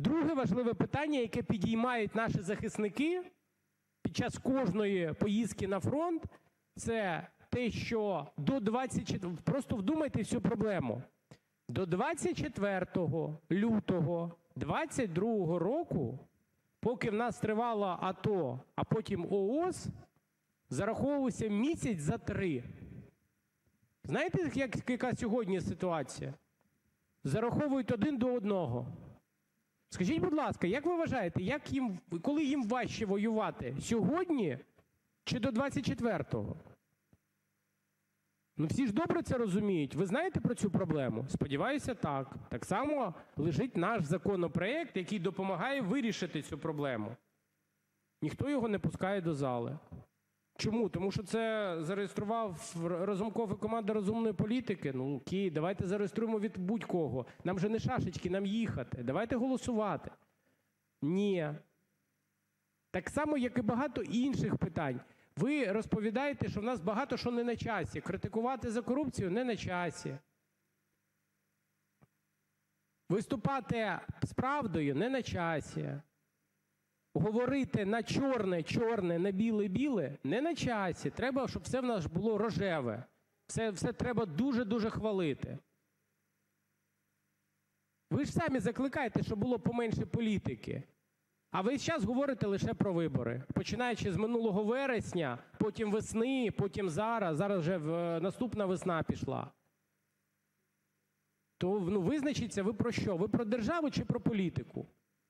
Друге важливе питання, яке підіймають наші захисники під час кожної поїздки на фронт, це те, що до 24... Просто вдумайте всю проблему. До 24 лютого 22 року, поки в нас тривало АТО, а потім ООС, зараховувався місяць за три. Знаєте, як, яка сьогодні ситуація? Зараховують один до одного. Скажіть, будь ласка, як ви вважаєте, як їм, коли їм важче воювати? Сьогодні чи до 24-го? Ну всі ж добре це розуміють. Ви знаєте про цю проблему? Сподіваюся, так. Так само лежить наш законопроект, який допомагає вирішити цю проблему. Ніхто його не пускає до зали. Чому? Тому що це зареєстрував Разумков і команда розумної політики. Ну окей, давайте зареєструємо від будь-кого. Нам же не шашечки, нам їхати. Давайте голосувати. Ні. Так само, як і багато інших питань. Ви розповідаєте, що в нас багато що не на часі. Критикувати за корупцію не на часі. Виступати з правдою не на часі. Говорити на чорне, чорне, на біле, біле не на часі. Треба, щоб все в нас було рожеве. Все, все треба дуже-дуже хвалити. Ви ж самі закликаєте, щоб було поменше політики. А весь час говорите лише про вибори. Починаючи з минулого вересня, потім весни, потім зараз. Зараз вже в, наступна весна пішла. То ну, визначіться ви про що? Ви про державу чи про політику?